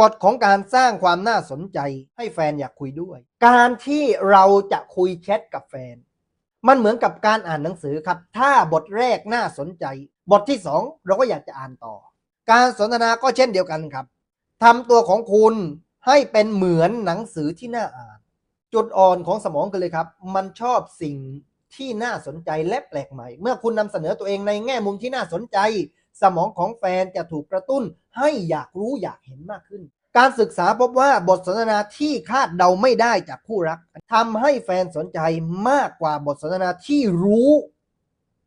กฎของการสร้างความน่าสนใจให้แฟนอยากคุยด้วย การที่เราจะคุยแชทกับแฟน มันเหมือนกับการอ่านหนังสือครับ ถ้าบทแรกน่าสนใจ บทที่สองเราก็อยากจะอ่านต่อ การสนทนาก็เช่นเดียวกันครับทำตัวของคุณให้เป็นเหมือนหนังสือที่น่าอ่าน จุดอ่อนของสมองกันเลยครับ มันชอบสิ่งที่น่าสนใจและแปลกใหม่ เมื่อคุณนำเสนอตัวเองในแง่มุมที่น่าสนใจ สมองของแฟนจะถูกกระตุ้นให้อยากรู้อยากเห็นมากขึ้น การศึกษาพบว่าบทสนทนาที่คาดเดาไม่ได้จากคู่รักทำให้แฟนสนใจมากกว่าบทสนทนาที่รู้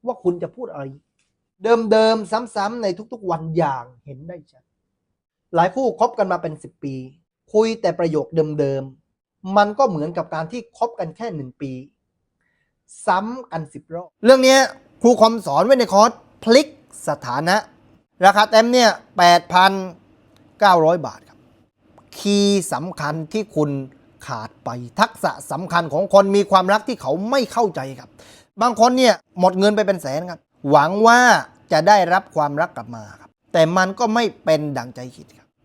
ว่าคุณจะพูดอะไร เดิมๆซ้ำๆในทุกๆวันอย่างเห็นได้ชัดหลายคู่คบกันมาเป็น 10 ปี คุยแต่ประโยคเดิมๆมันก็เหมือนกับการที่คบกันแค่หนึ่งปี ซ้ำกันสิบรอบเรื่องนี้ครูคอมสอนไว้ในคอร์สพลิก สถานะ ราคาเต็มเนี่ย 8,900 บาทครับ คีย์สำคัญที่คุณขาดไปทักษะสำคัญของคนมีความรักที่เขาไม่เข้าใจครับ บางคนเนี่ยหมดเงินไปเป็นแสนครับ หวังว่าจะได้รับความรักกลับมาครับ แต่มันก็ไม่เป็นดังใจคิดครับ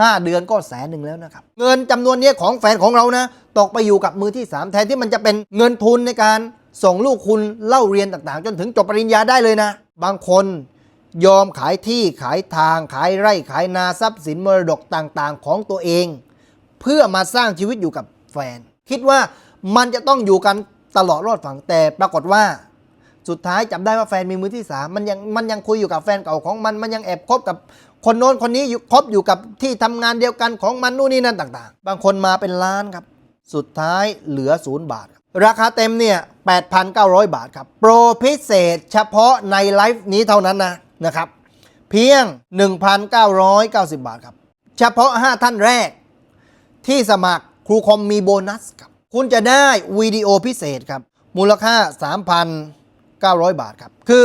5 เดือนก็แสนหนึ่งแล้วนะครับ เงินจำนวนนี้ของแฟนของเรานะ ตกไปอยู่กับมือที่ 3 แทนที่มันจะเป็นเงินทุนในการส่งลูกคุณเล่าเรียนต่างๆ จนถึงจบปริญญาได้เลยนะ บางคนยอมขายที่ขายทางขายไร่ขายนาทรัพย์สินมรดกต่างๆ ของตัวเอง เพื่อมาสร้างชีวิตอยู่กับแฟน คิดว่ามันจะต้องอยู่กันตลอดรอดฝั่งแต่ปรากฏว่า สุดท้ายจับได้ว่าแฟนมีมือที่สามมันยังมันยังคุยอยู่กับแฟนเก่าของมัน มันยังแอบคบกับ คนโน้นคนนี้อยู่คบอยู่กับที่ทำงานเดียวกันของมันนู่นนี่นั่นต่างๆ บางคนมาเป็นล้านครับ สุดท้ายเหลือศูนย์บาทครับราคาเต็มเนี่ย8,900 บาทครับ โปรพิเศษเฉพาะในไลฟ์นี้เท่านั้นนะนะครับ เพียง 1,990 บาทครับ เฉพาะ 5 ท่านแรก ที่สมัครครูคอมมีโบนัสครับ คุณจะได้วิดีโอพิเศษครับ มูลค่า 3,900 บาทครับ คือ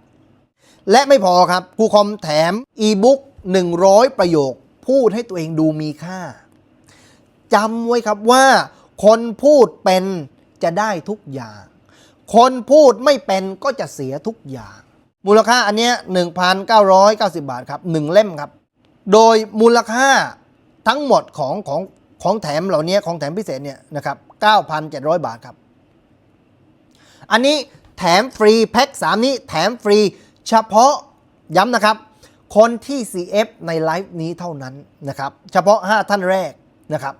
และไม่พอครับครูคอมแถมอีบุ๊ก100 ประโยค พูดให้ตัวเองดูมีค่าจำไว้ครับว่า คนพูดเป็นจะได้ทุกอย่าง คนพูดไม่เป็นก็จะเสียทุกอย่าง มูลค่าอันเนี้ย1,990 บาทครับ1เล่มครับ โดยมูลค่าทั้งหมดของของของแถมเหล่านี้ของแถมพิเศษเนี่ยนะครับ 9,700 บาทครับ อันนี้แถมฟรีแพ็ค3 นี้แถมฟรี เฉพาะย้ำนะครับ คนที่ CF ในไลฟ์นี้เท่านั้นนะครับ เฉพาะ 5 ท่านแรกนะครับ